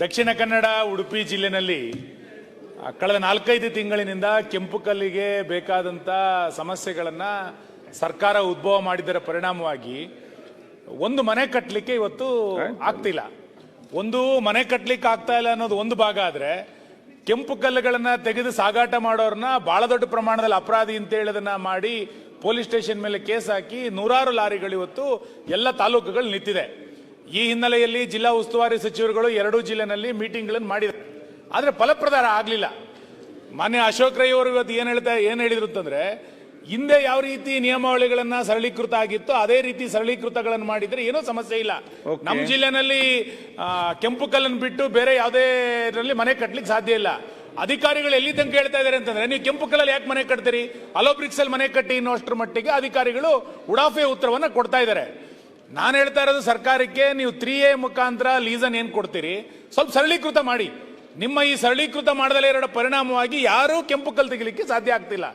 ದಕ್ಷಿಣ ಕನ್ನಡ ಉಡುಪಿ ಜಿಲ್ಲೆನಲ್ಲಿ ಕಳೆದ ನಾಲ್ಕೈದು ತಿಂಗಳಿನಿಂದ ಕೆಂಪು ಕಲ್ಲಿಗೆ ಬೇಕಾದಂತ ಸಮಸ್ಯೆಗಳನ್ನು ಸರ್ಕಾರ ಉದ್ಭವ ಮಾಡಿದರ ಪರಿಣಾಮವಾಗಿ ಒಂದು ಮನೆ ಕಟ್ಟಲಿಕ್ಕೆ ಇವತ್ತು ಆಗ್ತಿಲ್ಲ. ಒಂದು ಮನೆ ಕಟ್ಟಲಿಕ್ಕೆ ಆಗ್ತಾ ಇಲ್ಲ ಅನ್ನೋದು ಒಂದು ಭಾಗ ಆದ್ರೆ ಕೆಂಪು ಕಲ್ಲುಗಳನ್ನು ತೆಗೆದು ಸಾಗಾಟ ಮಾಡೋರನ್ನ ಬಹಳ ದೊಡ್ಡ ಪ್ರಮಾಣದಲ್ಲಿ ಅಪರಾಧಿ ಅಂತ ಹೇಳೋದನ್ನ ಮಾಡಿ ಪೊಲೀಸ್ ಸ್ಟೇಷನ್ ಮೇಲೆ ಕೇಸ್ ಹಾಕಿ ನೂರಾರು ಲಾರಿಗಳು ಇವತ್ತು ಎಲ್ಲ ತಾಲೂಕುಗಳು ನಿಂತಿದೆ. ಈ ಹಿನ್ನೆಲೆಯಲ್ಲಿ ಜಿಲ್ಲಾ ಉಸ್ತುವಾರಿ ಸಚಿವರುಗಳು ಎರಡೂ ಜಿಲ್ಲೆನಲ್ಲಿ ಮೀಟಿಂಗ್ಗಳನ್ನು ಮಾಡಿದ್ದಾರೆ. ಆದರೆ ಫಲಪ್ರದಾರ ಆಗಲಿಲ್ಲ. ಮಾನ್ಯ ಅಶೋಕ್ ರೈ ಅವರು ಇವತ್ತು ಏನು ಹೇಳ್ತಾ ಏನು ಹೇಳಿದ್ರು ಅಂತಂದ್ರೆ ಹಿಂದೆ ಯಾವ ರೀತಿ ನಿಯಮಾವಳಿಗಳನ್ನ ಸರಳೀಕೃತ ಆಗಿತ್ತು ಅದೇ ರೀತಿ ಸರಳೀಕೃತಗಳನ್ನು ಮಾಡಿದ್ರೆ ಏನೋ ಸಮಸ್ಯೆ ಇಲ್ಲ. ನಮ್ಮ ಜಿಲ್ಲೆನಲ್ಲಿ ಕೆಂಪು ಕಲ್ಲನ್ನು ಬಿಟ್ಟು ಬೇರೆ ಯಾವುದೇ ಇದರಲ್ಲಿ ಮನೆ ಕಟ್ಟಲಿಕ್ಕೆ ಸಾಧ್ಯ ಇಲ್ಲ. ಅಧಿಕಾರಿಗಳು ಎಲ್ಲಿ ತನಕ ಹೇಳ್ತಾ ಇದ್ದಾರೆ ಅಂತಂದ್ರೆ ನೀವು ಕೆಂಪು ಕಲ್ಲಲ್ಲಿ ಯಾಕೆ ಮನೆ ಕಟ್ತೀರಿ? ಅಲೋಬ್ರಿಕ್ಸ್ ಅಲ್ಲಿ ಮನೆ ಕಟ್ಟಿ ಅನ್ನುವಷ್ಟರ ಮಟ್ಟಿಗೆ ಅಧಿಕಾರಿಗಳು ಉಡಾಫೆ ಉತ್ತರವನ್ನು ಕೊಡ್ತಾ ಇದ್ದಾರೆ ನಾನು ಹೇಳ್ತಾ ಇರೋದು ಸರ್ಕಾರಕ್ಕೆ ನೀವು ತ್ರೀ ಎ ಮುಖಾಂತರ ಲೀಸನ್ ಏನು ಕೊಡ್ತೀರಿ? ಸ್ವಲ್ಪ ಸರಳೀಕೃತ ಮಾಡಿ. ನಿಮ್ಮ ಈ ಸರಳೀಕೃತ ಮಾಡದಲ್ಲೇ ಇರೋ ಪರಿಣಾಮವಾಗಿ ಯಾರೂ ಕೆಂಪು ಕಲ್ ತೆಗಿಲಿಕ್ಕೆ ಸಾಧ್ಯ ಆಗ್ತಿಲ್ಲ.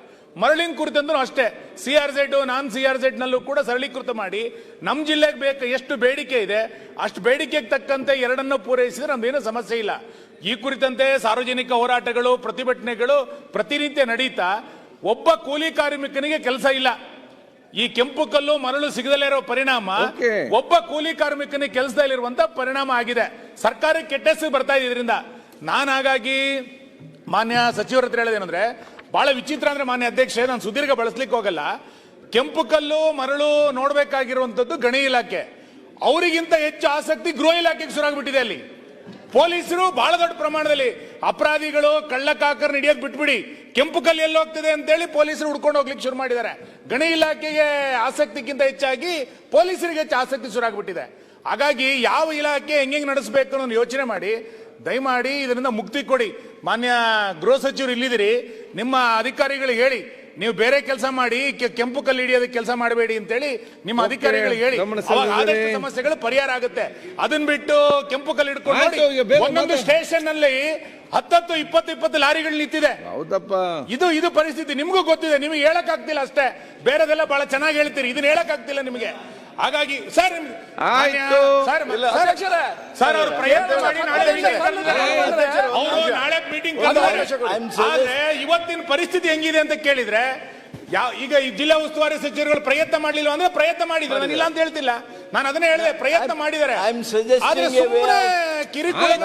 ಮರಳಿನ ಕುರಿತಂದ್ರೂ ಅಷ್ಟೇ. C R Z non C R Z ನಲ್ಲೂ ಕೂಡ ಸರಳೀಕೃತ ಮಾಡಿ. ನಮ್ಮ ಜಿಲ್ಲೆಗೆ ಬೇಕು, ಎಷ್ಟು ಬೇಡಿಕೆ ಇದೆ, ಅಷ್ಟು ಬೇಡಿಕೆಗೆ ತಕ್ಕಂತೆ ಎರಡನ್ನು ಪೂರೈಸಿದ್ರೆ ನಮ್ದೇನು ಸಮಸ್ಯೆ ಇಲ್ಲ. ಈ ಕುರಿತಂತೆ ಸಾರ್ವಜನಿಕ ಹೋರಾಟಗಳು, ಪ್ರತಿಭಟನೆಗಳು ಪ್ರತಿನಿತ್ಯ ನಡೀತಾ, ಒಬ್ಬ ಕೂಲಿ ಕಾರ್ಮಿಕನಿಗೆ ಕೆಲಸ ಇಲ್ಲ. ಈ ಕೆಂಪು ಕಲ್ಲು ಮರಳು ಸಿಗದಲ್ಲೇ ಇರೋ ಪರಿಣಾಮ ಒಬ್ಬ ಕೂಲಿ ಕಾರ್ಮಿಕನಿಗೆ ಕೆಲಸದಲ್ಲಿರುವಂತ ಪರಿಣಾಮ ಆಗಿದೆ. ಸರ್ಕಾರ ಕೆಟ್ಟ ಹೆಸರು ಬರ್ತಾ ಇದೆ ಇದರಿಂದ. ನಾನು ಹಾಗಾಗಿ ಮಾನ್ಯ ಸಚಿವರ ಹತ್ರ ಹೇಳೋದೇನಂದ್ರೆ ಬಹಳ ವಿಚಿತ್ರ ಅಂದ್ರೆ ಮಾನ್ಯ ಅಧ್ಯಕ್ಷ ನಾನು ಸುದೀರ್ಘ ಬಳಸ್ಲಿಕ್ಕೆ ಹೋಗಲ್ಲ. ಕೆಂಪು ಕಲ್ಲು ಮರಳು ನೋಡ್ಬೇಕಾಗಿರುವಂತದ್ದು ಗಣಿ ಇಲಾಖೆ. ಅವರಿಗಿಂತ ಹೆಚ್ಚು ಆಸಕ್ತಿ ಗೃಹ ಇಲಾಖೆಗೆ ಶುರುವಾಗ್ಬಿಟ್ಟಿದೆ ಅಲ್ಲಿ. ಪೊಲೀಸರು ಬಹಳ ದೊಡ್ಡ ಪ್ರಮಾಣದಲ್ಲಿ ಅಪರಾಧಿಗಳು ಕಳ್ಳಕಾಕರ್ ಹಿಡಿಯೋದ್ ಬಿಟ್ಬಿಡಿ. ಕೆಂಪು ಕಲ್ಲು ಎಲ್ಲಿ ಹೋಗ್ತಿದೆ ಅಂತೇಳಿ ಪೊಲೀಸರು ಹುಡ್ಕೊಂಡು ಹೋಗ್ಲಿಕ್ಕೆ ಶುರು ಮಾಡಿದ್ದಾರೆ. ಗಣಿ ಇಲಾಖೆಗೆ ಆಸಕ್ತಿಗಿಂತ ಹೆಚ್ಚಾಗಿ ಪೊಲೀಸರಿಗೆ ಹೆಚ್ಚು ಆಸಕ್ತಿ ಶುರು ಆಗ್ಬಿಟ್ಟಿದೆ. ಹಾಗಾಗಿ ಯಾವ ಇಲಾಖೆ ಹೆಂಗೆ ನಡೆಸಬೇಕು ಅನ್ನೋ ಯೋಚನೆ ಮಾಡಿ. ದಯಮಾಡಿ ಇದರಿಂದ ಮುಕ್ತಿ ಕೊಡಿ. ಮಾನ್ಯ ಗೃಹ ಸಚಿವರು ಇಲ್ಲಿದ್ದೀರಿ. ನಿಮ್ಮ ಅಧಿಕಾರಿಗಳಿಗೆ ಹೇಳಿ ನೀವು ಬೇರೆ ಕೆಲಸ ಮಾಡಿ ಕೆಂಪು ಕಲ್ಲು ಹಿಡಿಯೋದು ಕೆಲಸ ಮಾಡಬೇಡಿ ಅಂತೇಳಿ ನಿಮ್ಮ ಅಧಿಕಾರಿಗಳು ಅಧಿಕಾರಿಗಳಿಗೆ ಹೇಳಿ. ಗಮನ ಅವಾಗ ಆದಷ್ಟು ಸಮಸ್ಯೆಗಳು ಪರಿಹಾರ ಆಗುತ್ತೆ. ಅದನ್ನ ಬಿಟ್ಟು ಕೆಂಪು ಕಲ್ಲು ಹಿಡ್ಕೊಂಡು ಒಂದೊಂದು ಸ್ಟೇಷನ್ ಅಲ್ಲಿ ಹತ್ತತ್ತು ಇಪ್ಪತ್ತು ಇಪ್ಪತ್ತು ಲಾರಿಗಳು ನಿಂತಿದೆ. ಹೌದಪ್ಪ. ಇದು ಇದು ಪರಿಸ್ಥಿತಿ. ನಿಮಗೂ ಗೊತ್ತಿದೆ. ನಿಮಗೆ ಹೇಳಕ್ ಆಗ್ತಿಲ್ಲ ಅಷ್ಟೇ. ಬೇರೆದೆಲ್ಲ ಬಹಳ ಚೆನ್ನಾಗಿ ಹೇಳ್ತೀರಿ. ಇದನ್ನ ಹೇಳಕ್ ಆಗ್ತಿಲ್ಲ ನಿಮಗೆ. ಹಾಗಾಗಿ ಸರ್ ಆಯ್ತು. ಸರ್ ಇಲ್ಲ, ಸರ್, ಅವರು ಪ್ರಯತ್ನ ಮಾಡಿ ನಾಳೆ ಅವರು ನಾಳೆ ಮೀಟಿಂಗ್. ಆದ್ರೆ ಇವತ್ತಿನ ಪರಿಸ್ಥಿತಿ ಹೆಂಗಿದೆ ಅಂತ ಕೇಳಿದ್ರೆ ಯಾವ ಈಗ ಈ ಜಿಲ್ಲಾ ಉಸ್ತುವಾರಿ ಸಚಿವರುಗಳು ಪ್ರಯತ್ನ ಮಾಡ್ಲಿಲ್ಲ ಅಂದ್ರೆ ಪ್ರಯತ್ನ ಮಾಡಿದ್ರು. ನಾನು ಇಲ್ಲ ಅಂತ ಹೇಳ್ತಿಲ್ಲ. ನಾನು ಅದನ್ನೇ ಹೇಳಿದೆ ಪ್ರಯತ್ನ ಮಾಡಿದ್ದಾರೆ. ಆದ್ರೆ ಸುಮ್ಮನೆ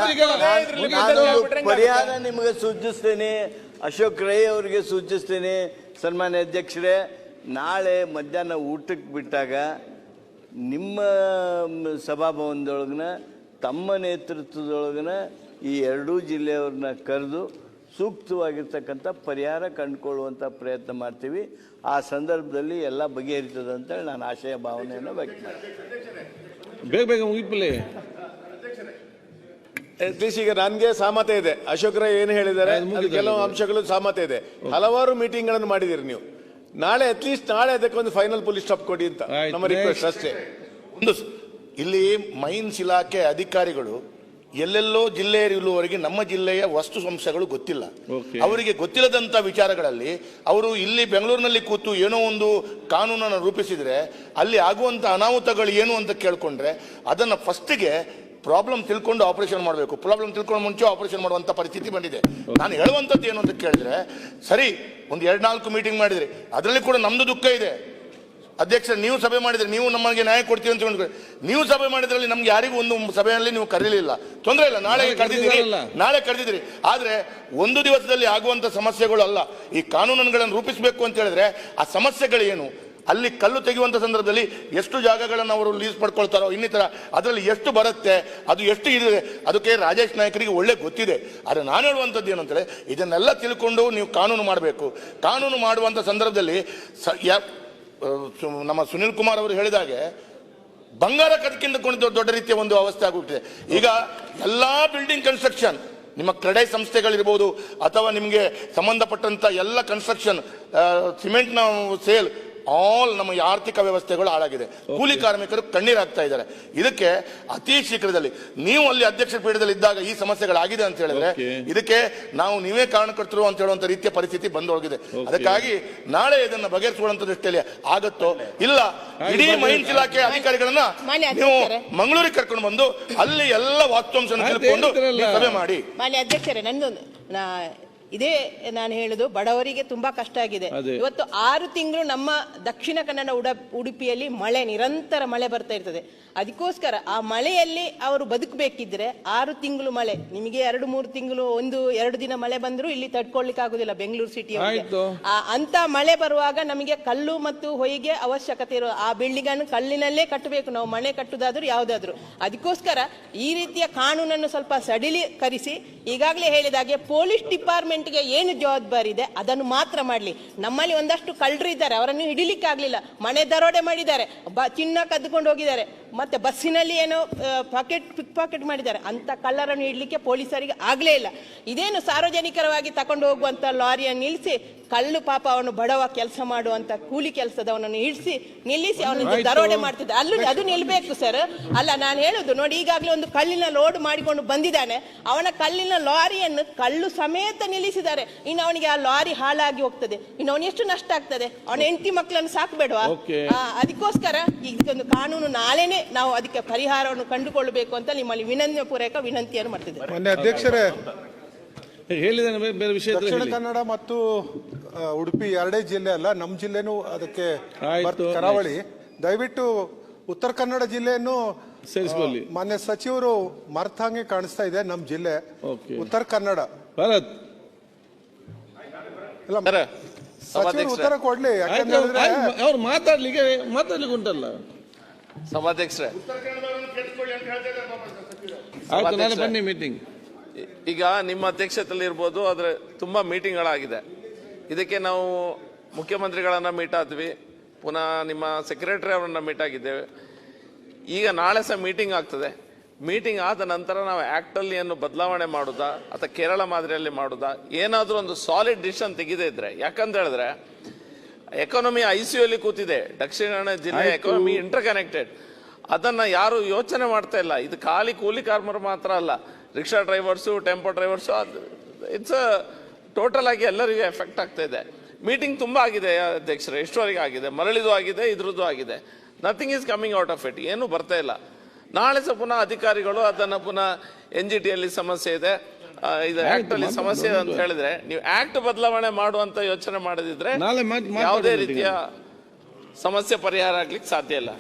ಹೆಂಗಾಗುತ್ತೆ? ಪರಿಹಾರ ನಿಮಗೆ ಸೂಚಿಸ್ತೇನೆ. ಅಶೋಕ್ ರೈ ಅವರಿಗೆ ಸೂಚಿಸ್ತೇನೆ. ಸನ್ಮಾನ್ಯ ಅಧ್ಯಕ್ಷರೇ ನಾಳೆ ಮಧ್ಯಾಹ್ನ ಊಟಕ್ಕೆ ಬಿಟ್ಟಾಗ ನಿಮ್ಮ ಸಭಾಭವನದೊಳಗಿನ ತಮ್ಮ ನೇತೃತ್ವದೊಳಗನ ಈ ಎರಡೂ ಜಿಲ್ಲೆಯವ್ರನ್ನ ಕರೆದು ಸೂಕ್ತವಾಗಿರ್ತಕ್ಕಂಥ ಪರಿಹಾರ ಕಂಡುಕೊಳ್ಳುವಂಥ ಪ್ರಯತ್ನ ಮಾಡ್ತೀವಿ. ಆ ಸಂದರ್ಭದಲ್ಲಿ ಎಲ್ಲ ಬಗೆಹರಿತದೆ ಅಂತೇಳಿ ನಾನು ಆಶಯ ಭಾವನೆಯನ್ನು ವ್ಯಕ್ತ ಮಾಡ್ತೀನಿ. ಬೇಗ ಬೇಗ ಮುಗಿಪಲ್ಲಿ ಅಟ್ಲೀಸ್ಟ್ ಈಗ ನನಗೆ ಸಾಮತೆ ಇದೆ. ಅಶೋಕ್ ರೈ ಏನು ಹೇಳಿದ್ದಾರೆ? ಕೆಲವು ಅಂಶಗಳು ಸಾಮತೆ ಇದೆ. ಹಲವಾರು ಮೀಟಿಂಗ್ಗಳನ್ನು ಮಾಡಿದ್ದೀರಿ ಮಾಡಿದಿರಿ ನೀವು. ನಾಳೆ ಅಟ್ಲೀಸ್ಟ್ ನಾಳೆ ಅದಕ್ಕೆ ಒಂದು ಫೈನಲ್ ಪೊಲೀಸ್ ಸ್ಟಾಪ್ ಕೊಡಿ ಅಂತ. ಆಯ್ತು, ನಮ್ಮ ರಿಕ್ವೆಸ್ಟ್ ಅಷ್ಟೇ. ಒಂದು ಸ- ಇಲ್ಲಿ ಮೈನ್ಸ್ ಇಲಾಖೆ ಅಧಿಕಾರಿಗಳು ಎಲ್ಲೆಲ್ಲೋ ಜಿಲ್ಲೆಯ ಇರುವವರೆಗೆ ನಮ್ಮ ಜಿಲ್ಲೆಯ ವಸ್ತು ಸಂಸ್ಥೆಗಳು ಗೊತ್ತಿಲ್ಲ. Okay. ಅವರಿಗೆ ಗೊತ್ತಿಲ್ಲದಂತ ವಿಚಾರಗಳಲ್ಲಿ ಅವರು ಇಲ್ಲಿ ಬೆಂಗಳೂರಿನಲ್ಲಿ ಕೂತು ಏನೋ ಒಂದು ಕಾನೂನನ್ನು ರೂಪಿಸಿದ್ರೆ ಅಲ್ಲಿ ಆಗುವಂತ ಅನಾಹುತಗಳು ಏನು ಅಂತ ಕೇಳ್ಕೊಂಡ್ರೆ ಅದನ್ನ ಫಸ್ಟಿಗೆ ಪ್ರಾಬ್ಲಮ್ ತಿಳ್ಕೊಂಡು ಆಪರೇಷನ್ ಮಾಡಬೇಕು. ಪ್ರಾಬ್ಲಮ್ ತಿಳ್ಕೊಂಡು ಮುಂಚೆ ಆಪರೇಷನ್ ಮಾಡುವಂಥ ಪರಿಸ್ಥಿತಿ ಬಂದಿದೆ. ನಾನು ಹೇಳುವಂಥದ್ದು ಏನು ಅಂತ ಕೇಳಿದ್ರೆ ಸರಿ ಒಂದು ಎರಡು ನಾಲ್ಕು ಮೀಟಿಂಗ್ ಮಾಡಿದ್ರಿ. ಅದರಲ್ಲಿ ಕೂಡ ನಮ್ಮದು ದುಃಖ ಇದೆ. ಅಧ್ಯಕ್ಷ ನೀವು ಸಭೆ ಮಾಡಿದರೆ ನೀವು ನಮಗೆ ನ್ಯಾಯ ಕೊಡ್ತೀವಿ ಅಂತ ಹೇಳ್ಕೊಂಡು ನೀವು ಸಭೆ ಮಾಡಿದ್ರಲ್ಲಿ ನಮ್ಗೆ ಯಾರಿಗೂ ಒಂದು ಸಭೆಯಲ್ಲಿ ನೀವು ಕರೀಲಿಲ್ಲ. ತೊಂದರೆ ಇಲ್ಲ ನಾಳೆ ಕರೆದಿದ್ದೀರಿ. ನಾಳೆ ಕರೆದಿದ್ದೀರಿ. ಆದರೆ ಒಂದು ದಿವಸದಲ್ಲಿ ಆಗುವಂಥ ಸಮಸ್ಯೆಗಳು ಅಲ್ಲ ಈ ಕಾನೂನುಗಳನ್ನು ರೂಪಿಸಬೇಕು ಅಂತ ಹೇಳಿದ್ರೆ ಆ ಸಮಸ್ಯೆಗಳೇನು? ಏನು ಅಲ್ಲಿ ಕಲ್ಲು ತೆಗೆಯುವಂಥ ಸಂದರ್ಭದಲ್ಲಿ ಎಷ್ಟು ಜಾಗಗಳನ್ನು ಅವರು ಲೀಸ್ ಮಾಡ್ಕೊಳ್ತಾರೋ, ಇನ್ನಿತರ, ಅದರಲ್ಲಿ ಎಷ್ಟು ಬರುತ್ತೆ, ಅದು ಎಷ್ಟು ಇದೆ, ಅದಕ್ಕೆ ರಾಜೇಶ್ ನಾಯಕರಿಗೆ ಒಳ್ಳೆ ಗೊತ್ತಿದೆ. ಆದರೆ ನಾನು ಹೇಳುವಂಥದ್ದು ಏನು ಅಂತೇಳಿ ಇದನ್ನೆಲ್ಲ ತಿಳ್ಕೊಂಡು ನೀವು ಕಾನೂನು ಮಾಡಬೇಕು. ಕಾನೂನು ಮಾಡುವಂಥ ಸಂದರ್ಭದಲ್ಲಿ ಸ- ನಮ್ಮ ಸುನಿಲ್ ಕುಮಾರ್ ಅವರು ಹೇಳಿದಾಗೆ ಬಂಗಾರ ಕಟ್ಕಿಂದ ಕೊಂಡು ದೊಡ್ಡ ರೀತಿಯ ಒಂದು ಅವಸ್ಥೆ ಆಗುತ್ತಿದೆ ಈಗ ಎಲ್ಲ ಬಿಲ್ಡಿಂಗ್ ಕನ್ಸ್ಟ್ರಕ್ಷನ್ ನಿಮ್ಮ ಕ್ರೆಡೆ ಸಂಸ್ಥೆಗಳಿರ್ಬೋದು, ಅಥವಾ ನಿಮಗೆ ಸಂಬಂಧಪಟ್ಟಂಥ ಎಲ್ಲ ಕನ್ಸ್ಟ್ರಕ್ಷನ್ ಸಿಮೆಂಟ್ನ ಸೇಲ್ ಆಲ್ ನಮ್ಮ ಈ ಆರ್ಥಿಕ ವ್ಯವಸ್ಥೆಗಳು ಹಾಳಾಗಿದೆ. ಕೂಲಿ ಕಾರ್ಮಿಕರು ಕಣ್ಣೀರಾಗ್ತಾ ಇದ್ದಾರೆ. ಇದಕ್ಕೆ ಅತಿ ಶೀಘ್ರದಲ್ಲಿ ನೀವು ಅಲ್ಲಿ ಅಧ್ಯಕ್ಷ ಪೀಠದಲ್ಲಿ ಇದ್ದಾಗ ಈ ಸಮಸ್ಯೆಗಳಾಗಿದೆ ಅಂತ ಹೇಳಿದ್ರೆ ಇದಕ್ಕೆ ನಾವು ನೀವೇ ಕಾರಣಕರ್ತರು ಅಂತ ಹೇಳುವಂತ ರೀತಿಯ ಪರಿಸ್ಥಿತಿ ಬಂದೋಗಿದೆ ಅದಕ್ಕಾಗಿ ನಾಳೆ ಇದನ್ನ ಬಗೆಹರಿಸುವಂತ ದೃಷ್ಟಿಯಲ್ಲಿ ಆಗತ್ತೋ ಇಲ್ಲ ಇಡೀ ಮೈನ್ಸ್ ಇಲಾಖೆ ಅಧಿಕಾರಿಗಳನ್ನ ಮಾನ್ಯ ನೀವು ಮಂಗಳೂರಿಗೆ ಕರ್ಕೊಂಡು ಬಂದು ಅಲ್ಲಿ ಎಲ್ಲ ವಾಸ್ತವಾಂಶ ತಿಳ್ಕೊಂಡು. ಸಭೆ ಮಾಡಿ. ಮಾನ್ಯ ಅಧ್ಯಕ್ಷರೇ ನಂದೊಂದು ನಾ ಇದೇ ನಾನು ಹೇಳುದು ಬಡವರಿಗೆ ತುಂಬಾ ಕಷ್ಟ ಆಗಿದೆ. ಇವತ್ತು ಆರು ತಿಂಗಳು ನಮ್ಮ ದಕ್ಷಿಣ ಕನ್ನಡ ಉಡ ಉಡುಪಿಯಲ್ಲಿ ಮಳೆ ನಿರಂತರ ಮಳೆ ಬರ್ತಾ ಇರ್ತದೆ. ಅದಕ್ಕೋಸ್ಕರ ಆ ಮಳೆಯಲ್ಲಿ ಅವರು ಬದುಕಬೇಕಿದ್ರೆ ಆರು ತಿಂಗಳು ಮಳೆ ನಿಮಗೆ ಎರಡು ಮೂರು ತಿಂಗಳು ಒಂದು ಎರಡು ದಿನ ಮಳೆ ಬಂದರೂ ಇಲ್ಲಿ ತಡ್ಕೊಳ್ಲಿಕ್ಕೆ ಆಗುದಿಲ್ಲ ಬೆಂಗಳೂರು ಸಿಟಿ. ಅಂತ ಮಳೆ ಬರುವಾಗ ನಮಗೆ ಕಲ್ಲು ಮತ್ತು ಹೊಯ್ಗೆ ಅವಶ್ಯಕತೆ ಇರೋ ಆ ಬಿಲ್ಡಿಂಗ್ ಅನ್ನು ಕಲ್ಲಿನಲ್ಲೇ ಕಟ್ಟಬೇಕು. ನಾವು ಮನೆ ಕಟ್ಟುದಾದ್ರೂ ಯಾವುದಾದ್ರೂ. ಅದಕ್ಕೋಸ್ಕರ ಈ ರೀತಿಯ ಕಾನೂನನ್ನು ಸ್ವಲ್ಪ ಸಡಿಲೀಕರಿಸಿ ಈಗಾಗಲೇ ಹೇಳಿದ ಹಾಗೆ ಪೊಲೀಸ್ ಡಿಪಾರ್ಟ್ಮೆಂಟ್ಗೆ ಏನು ಜವಾಬ್ದಾರಿ ಇದೆ ಅದನ್ನು ಮಾತ್ರ ಮಾಡಲಿ. ನಮ್ಮಲ್ಲಿ ಒಂದಷ್ಟು ಕಳ್ಳರು ಇದ್ದಾರೆ ಅವರನ್ನು ಹಿಡಿಲಿಕ್ಕೆ ಆಗಲಿಲ್ಲ ಮನೆ ದರೋಡೆ ಮಾಡಿದ್ದಾರೆ ಬ ಚಿನ್ನ ಕದ್ದುಕೊಂಡು ಹೋಗಿದ್ದಾರೆ. ಮತ್ತೆ ಬಸ್ಸಿನಲ್ಲಿ ಏನೋ ಪಾಕೆಟ್ ಪಿಕ್ ಪಾಕೆಟ್ ಮಾಡಿದ್ದಾರೆ. ಅಂತ ಕಳ್ಳರನ್ನು ಹಿಡಲಿಕ್ಕೆ ಪೊಲೀಸರಿಗೆ ಆಗಲೇ ಇಲ್ಲ. ಇದೇನು ಸಾರ್ವಜನಿಕರವಾಗಿ ತಕೊಂಡು ಹೋಗುವಂಥ ಲಾರಿಯನ್ನು ನಿಲ್ಲಿಸಿ ಕಳ್ಳು ಪಾಪ ಅವನು ಬಡವ ಕೆಲಸ ಮಾಡುವಂತ ಕೂಲಿ ಕೆಲಸದವನನ್ನು ಇಳಿಸಿ ನಿಲ್ಲಿಸಿ ಅವನಿಗೆ ಆಯ್ತು. ದರೋಡೆ ಮಾಡ್ತಿದ್ದ. ಅಲ್ಲೂ ಅದು ನಿಲ್ಬೇಕು ಸರ್. ಅಲ್ಲ ನಾನು ಹೇಳುದು ನೋಡಿ ಈಗಾಗಲೇ ಒಂದು ಕಲ್ಲಿನ ಲೋಡ್ ಮಾಡಿಕೊಂಡು ಬಂದಿದ್ದಾನೆ. ಅವನ ಕಲ್ಲಿನ ಲಾರಿಯನ್ನು ಕಳ್ಳು ಸಮೇತ ನಿಲ್ಲಿಸಿದ್ದಾರೆ. ಇನ್ನು ಅವನಿಗೆ ಆ ಲಾರಿ ಹಾಳಾಗಿ ಹೋಗ್ತದೆ. ಇನ್ನು ಅವನು ಎಷ್ಟು ನಷ್ಟ ಆಗ್ತದೆ? ಅವನ ಹೆಂಡತಿ ಮಕ್ಕಳನ್ನು ಸಾಕ್ಬೇಡವಾ. ಅದಕ್ಕೋಸ್ಕರ ಇದಕ್ಕೊಂದು ಕಾನೂನು ನಾಳೆನೆ ನಾವು ಅದಕ್ಕೆ ಪರಿಹಾರವನ್ನು ಕಂಡುಕೊಳ್ಳಬೇಕು ಅಂತ ನಿಮ್ಮಲ್ಲಿ ವಿನಂತಿ ಪೂರಕ ವಿನಂತಿಯನ್ನು ಮಾಡ್ತಿದ್ದೇವೆ. ಮಾನ್ಯ ಅಧ್ಯಕ್ಷರೇ. ಹೇಳಿದಾನೆ ಬೇರೆ- ಬೇರೆ ವಿಷಯ ಇದ್ರೆ ದಕ್ಷಿಣ ಹೇಳಿ. ಕನ್ನಡ ಮತ್ತು ಆ, ಉಡುಪಿ ಎರಡೇ ಜಿಲ್ಲೆ ಅಲ್ಲ ನಮ್ಮ ಜಿಲ್ಲೆನೂ ಅದಕ್ಕೆ ಆಯ್ತು, ಬರ್ತ್- ಕರಾವಳಿ. ದಯವಿಟ್ಟು ಉತ್ತರ ಕನ್ನಡ ಜಿಲ್ಲೆಯನ್ನು ಸೇರಿಸ್ಕೊಳ್ಳಿ. ಮಾನ್ಯ ಸಚಿವರು ಮರ್ತಂಗೆ ಕಾಣಿಸ್ತಾ ಇದೆ ನಮ್ಮ ಜಿಲ್ಲೆ. Okay. ಉತ್ತರ ಕನ್ನಡ. ಭರತ್. ಇಲ್ಲ ಸಚಿವರು ಉತ್ತರ ಕೊಡ್ಲಿ ಯಾಕಂದ್ರೆ ಅವ್ರು ಮಾತಾಡ್ಲಿಕ್ಕೆ ಮಾತಾಡ್ಲಿಕ್ಕೆ ಉಂಟಲ್ಲ. ಸಭಾಧ್ಯಕ್ಷರೇ. ಆಯ್ತು ನಾಳೆ ಬನ್ನಿ ಮೀಟಿಂಗ್ ಈಗ ನಿಮ್ಮ ಅಧ್ಯಕ್ಷತೆಯಲ್ಲಿ ಇರ್ಬೋದು ಆದ್ರೆ ತುಂಬಾ ಮೀಟಿಂಗ್ಗಳಾಗಿದೆ. ಇದಕ್ಕೆ ನಾವು ಮುಖ್ಯಮಂತ್ರಿಗಳನ್ನ ಮೀಟ್ ಆದ್ವಿ ಪುನಃ ನಿಮ್ಮ ಸೆಕ್ರೆಟರಿ ಅವರನ್ನ ಮೀಟ್ ಆಗಿದ್ದೇವೆ. ಈಗ ನಾಳೆ ಸಹ ಮೀಟಿಂಗ್ ಆಗ್ತದೆ. ಮೀಟಿಂಗ್ ಆದ ನಂತರ ನಾವು ಆಕ್ಟ್ ಅಲ್ಲಿ ಏನು ಬದಲಾವಣೆ ಮಾಡುದಾ ಅಥವಾ ಕೇರಳ ಮಾದರಿಯಲ್ಲಿ ಮಾಡುದಾ ಏನಾದ್ರೂ ಒಂದು ಸಾಲಿಡ್ ಡಿಸಿಷನ್ ತೆಗೆದೇ ಇದ್ರೆ ಯಾಕಂತ ಹೇಳಿದ್ರೆ ಎಕಾನಮಿ ಐ ಸಿ ಅಲ್ಲಿ ಕೂತಿದೆ ದಕ್ಷಿಣ ಕನ್ನಡ ಜಿಲ್ಲೆ ಎಕಾನಮಿ ಇಂಟರ್ ಕನೆಕ್ಟೆಡ್ ಅದನ್ನ ಯಾರು ಯೋಚನೆ ಮಾಡ್ತಾ ಇಲ್ಲ. ಇದು ಖಾಲಿ ಕೂಲಿ ಕಾರ್ಮಿಕರು ಮಾತ್ರ ಅಲ್ಲ. ರಿಕ್ಷಾ ಡ್ರೈವರ್ಸು ಟೆಂಪೋ ಡ್ರೈವರ್ಸು ಅದು ಇಟ್ಸ್ ಟೋಟಲ್ ಆಗಿ ಎಲ್ಲರಿಗೂ ಎಫೆಕ್ಟ್ ಆಗ್ತಾ ಇದೆ. ಮೀಟಿಂಗ್ ತುಂಬಾ ಆಗಿದೆ ಅಧ್ಯಕ್ಷರೇ. ಎಷ್ಟುವರೆಗೆ ಆಗಿದೆ? ಮರಳಿದು ಆಗಿದೆ ಇದ್ರದ್ದು ಆಗಿದೆ. Nothing is coming out of it ಏನು ಬರ್ತಾ ಇಲ್ಲ. ನಾಳೆ ಸಹ ಪುನಃ ಅಧಿಕಾರಿಗಳು ಅದನ್ನ ಪುನಃ ಎನ್ ಜಿ ಟಿಯಲ್ಲಿ ಸಮಸ್ಯೆ ಇದೆ. ಇದು ಆಕ್ಟ್ ಅಲ್ಲಿ ಸಮಸ್ಯೆ ಅಂತ ಹೇಳಿದ್ರೆ ನೀವು ಆಕ್ಟ್ ಬದಲಾವಣೆ ಮಾಡುವಂತ ಯೋಚನೆ ಮಾಡದಿದ್ರೆ ನಾಳೆ ಯಾವುದೇ ರೀತಿಯ ಸಮಸ್ಯೆ ಪರಿಹಾರ ಆಗ್ಲಿಕ್ಕೆ ಸಾಧ್ಯ ಇಲ್ಲ.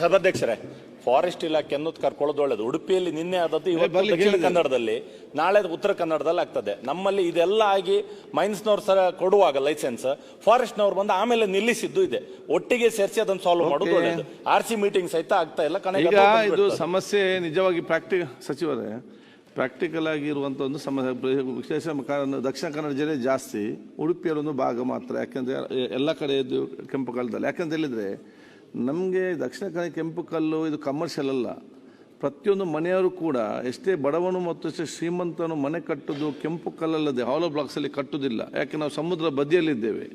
ಸಭಾಧ್ಯಕ್ಷರೇ ಫಾರೆಸ್ಟ್ ಇಲಾಖೆ ಅನ್ನೋದು ಕರ್ಕೊಳ್ಳೋದು ಒಳ್ಳೇದು. ಉಡುಪಿಯಲ್ಲಿ ನಿನ್ನೆ ಆದದ್ದು ಇವತ್ತು ದಕ್ಷಿಣ ಕನ್ನಡದಲ್ಲಿ ನಾಳೆ ಉತ್ತರ ಕನ್ನಡದಲ್ಲಿ ಆಗ್ತದೆ. ನಮ್ಮಲ್ಲಿ ಇದೆಲ್ಲ ಆಗಿ ಮೈನ್ಸ್ನವ್ರು ಸರ ಕೊಡುವಾಗ ಲೈಸೆನ್ಸ್ ಫಾರೆಸ್ಟ್ನವ್ರು ಬಂದು ಆಮೇಲೆ ನಿಲ್ಲಿಸಿದ್ದು ಇದೆ. ಒಟ್ಟಿಗೆ ಸೇರಿಸಿ ಅದನ್ನು ಸಾಲ್ವ್ ಮಾಡೋದು. ಒಳ್ಳೇದು. ಆರ್ ಸಿ ಮೀಟಿಂಗ್ ಸಹಿತ ಆಗ್ತಾ ಇಲ್ಲ ಕಣೆ ಈಗ ಇದು ಸಮಸ್ಯೆ ನಿಜವಾಗಿ ಪ್ರಾಕ್ಟಿ ಸಚಿವರೇ ಪ್ರಾಕ್ಟಿಕಲ್ ಆಗಿ ಒಂದು ಸಮಸ್ಯೆ ವಿಶೇಷ ಕಾರಣ ದಕ್ಷಿಣ ಕನ್ನಡ ಜಿಲ್ಲೆ ಜಾಸ್ತಿ ಉಡುಪಿಯಲ್ಲಿ ಒಂದು ಭಾಗ ಮಾತ್ರ. ಯಾಕೆಂದ್ರೆ ಎಲ್ಲ ಕಡೆ ಇದ್ದು ಕೆಂಪು ಕಾಲದಲ್ಲಿ. ಯಾಕಂತ ಹೇಳಿದ್ರೆ ನಮಗೆ ದಕ್ಷಿಣ ಕನ್ನಡ ಕೆಂಪು ಕಲ್ಲು ಇದು ಕಮರ್ಷಿಯಲ್ ಅಲ್ಲ. ಪ್ರತಿಯೊಂದು ಮನೆಯವರು ಕೂಡ ಎಷ್ಟೇ ಬಡವನು ಮತ್ತು ಎಷ್ಟೇ ಶ್ರೀಮಂತನು ಮನೆ ಕಟ್ಟೋದು ಕೆಂಪು ಕಲ್ಲಲ್ಲದೆ ಹಾಲೋ ಬ್ಲಾಕ್ಸಲ್ಲಿ ಅಲ್ಲಿ ಕಟ್ಟುದಿಲ್ಲ. ಯಾಕೆ ನಾವು ಸಮುದ್ರ ಬದಿಯಲ್ಲಿದ್ದೇವೆ.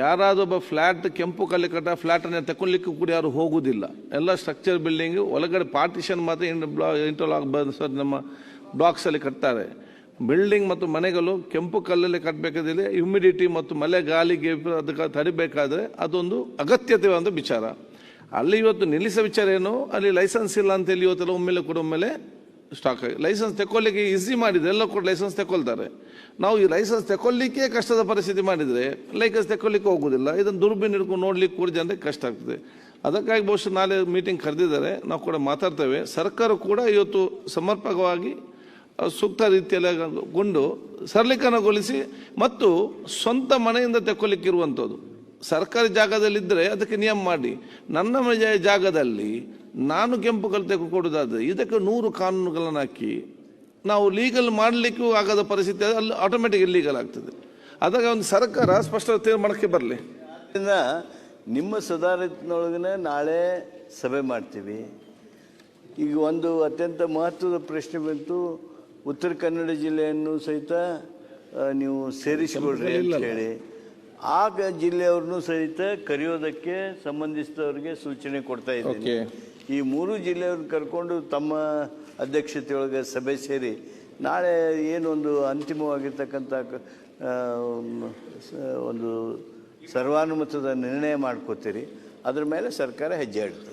ಯಾರಾದರೂ ಒಬ್ಬ ಫ್ಲ್ಯಾಟ್ ಕೆಂಪು ಕಲ್ಲಿ ಕಟ್ಟ ಫ್ಲ್ಯಾಟನ್ನು ತಗೊಳ್ಲಿಕ್ಕೂ ಕೂಡ ಯಾರು ಹೋಗೋದಿಲ್ಲ. ಎಲ್ಲ ಸ್ಟ್ರಕ್ಚರ್ ಬಿಲ್ಡಿಂಗ್ ಒಳಗಡೆ ಪಾರ್ಟಿಷನ್ ಮಾತ್ರ ಬ್ಲಾ ಇಂಟರ್ಲಾಕ್ ಸರ್ ನಮ್ಮ ಬ್ಲಾಕ್ಸಲ್ಲಿ ಕಟ್ತಾರೆ. ಬಿಲ್ಡಿಂಗ್ ಮತ್ತು ಮನೆಗಳು ಕೆಂಪು ಕಲ್ಲಲ್ಲಿ ಕಟ್ಟಬೇಕಾದ್ರೆ ಹ್ಯುಮಿಡಿಟಿ ಮತ್ತು ಮಳೆ ಗಾಳಿಗೆ ಅದಕ್ಕೆ ತಡಿಬೇಕಾದ್ರೆ ಅದೊಂದು ಅಗತ್ಯತೆ ಒಂದು ವಿಚಾರ. ಅಲ್ಲಿ ಇವತ್ತು ನಿಲ್ಲಿಸೋ ವಿಚಾರ ಏನು? ಅಲ್ಲಿ ಲೈಸೆನ್ಸ್ ಇಲ್ಲ ಅಂತೇಳಿ ಇವತ್ತೆಲ್ಲ ಒಮ್ಮೆಲೆ ಕೂಡ ಒಮ್ಮೆಲೆ ಸ್ಟಾಕ್ ಲೈಸೆನ್ಸ್ ತಗೊಳ್ಳಿಕ್ಕೆ ಈಸಿ ಮಾಡಿದ್ರೆ ಎಲ್ಲ ಕೂಡ ಲೈಸೆನ್ಸ್ ತಗೊಳ್ತಾರೆ ನಾವು ಈ ಲೈಸೆನ್ಸ್ ತಗೊಳ್ಳಿಕ್ಕೆ ಕಷ್ಟದ ಪರಿಸ್ಥಿತಿ ಮಾಡಿದರೆ ಲೈಸೆನ್ಸ್ ತಗೊಳ್ಳಿಕ್ಕೆ ಹೋಗೋದಿಲ್ಲ. ಇದನ್ನು ದುರ್ಬೀನ್ ಹಿಡ್ಕೊಂಡು ನೋಡ್ಲಿಕ್ಕೆ ಕೂಡ ಜನರಿಗೆ ಕಷ್ಟ ಆಗ್ತದೆ. ಅದಕ್ಕಾಗಿ ಬಹುಶಃ ನಾಳೆ ಮೀಟಿಂಗ್ ಕರೆದಿದ್ದಾರೆ. ನಾವು ಕೂಡ ಮಾತಾಡ್ತೇವೆ. ಸರ್ಕಾರ ಕೂಡ ಇವತ್ತು ಸಮರ್ಪಕವಾಗಿ ಸೂಕ್ತ ರೀತಿಯಲ್ಲಿ ಗೊಂಡು ಸರಳೀಕರಣಗೊಳಿಸಿ ಮತ್ತು ಸ್ವಂತ ಮನೆಯಿಂದ ತೆಕ್ಕೊಳ್ಳಿಕ್ಕಿರುವಂಥದ್ದು ಸರ್ಕಾರಿ ಜಾಗದಲ್ಲಿದ್ದರೆ ಅದಕ್ಕೆ ನಿಯಮ ಮಾಡಿ. ನನ್ನ ಮನೆ ಜಾಗದಲ್ಲಿ ನಾನು ಕೆಂಪು ಕಲ್ಲು ಕೊಡೋದಾದರೆ ಇದಕ್ಕೆ ನೂರು ಕಾನೂನುಗಳನ್ನು ಹಾಕಿ. ನಾವು ಲೀಗಲ್ ಮಾಡಲಿಕ್ಕೂ ಆಗದ ಪರಿಸ್ಥಿತಿ ಅದು ಅಲ್ಲಿ ಆಟೋಮೆಟಿಕ್ ಇಲ್ಲೀಗಲ್ ಆಗ್ತದೆ. ಅದಕ್ಕೆ ಒಂದು ಸರ್ಕಾರ ಸ್ಪಷ್ಟ ತೀರ್ಮಾನಕ್ಕೆ ಬರಲಿ. ನಿಮ್ಮ ಸುಧಾರಿತನೊಳಗನೆ ನಾಳೆ ಸಭೆ ಮಾಡ್ತೀವಿ. ಈಗ ಒಂದು ಅತ್ಯಂತ ಮಹತ್ವದ ಪ್ರಶ್ನೆ ಬಂತು. ಉತ್ತರ ಕನ್ನಡ ಜಿಲ್ಲೆಯನ್ನು ಸಹಿತ ನೀವು ಸೇರಿಸಿಕೊಡ್ರಿ ಅಂತ ಹೇಳಿ. ಆಗ ಜಿಲ್ಲೆಯವ್ರನ್ನೂ ಸಹಿತ ಕರೆಯೋದಕ್ಕೆ ಸಂಬಂಧಿಸಿದವರಿಗೆ ಸೂಚನೆ ಕೊಡ್ತಾ ಇದ್ದೀನಿ. ಈ ಮೂರು ಜಿಲ್ಲೆಯವ್ರನ್ನ ಕರ್ಕೊಂಡು ತಮ್ಮ ಅಧ್ಯಕ್ಷತೆಯೊಳಗೆ ಸಭೆ ಸೇರಿ ನಾಳೆ ಏನೊಂದು ಅಂತಿಮವಾಗಿರ್ತಕ್ಕಂಥ ಆ, ಒಂದು ಸರ್ವಾನುಮತದ ನಿರ್ಣಯ ಮಾಡ್ಕೋತೀರಿ. ಅದ್ರ ಮೇಲೆ ಸರ್ಕಾರ ಹೆಜ್ಜೆ ಇಡ್ತದೆ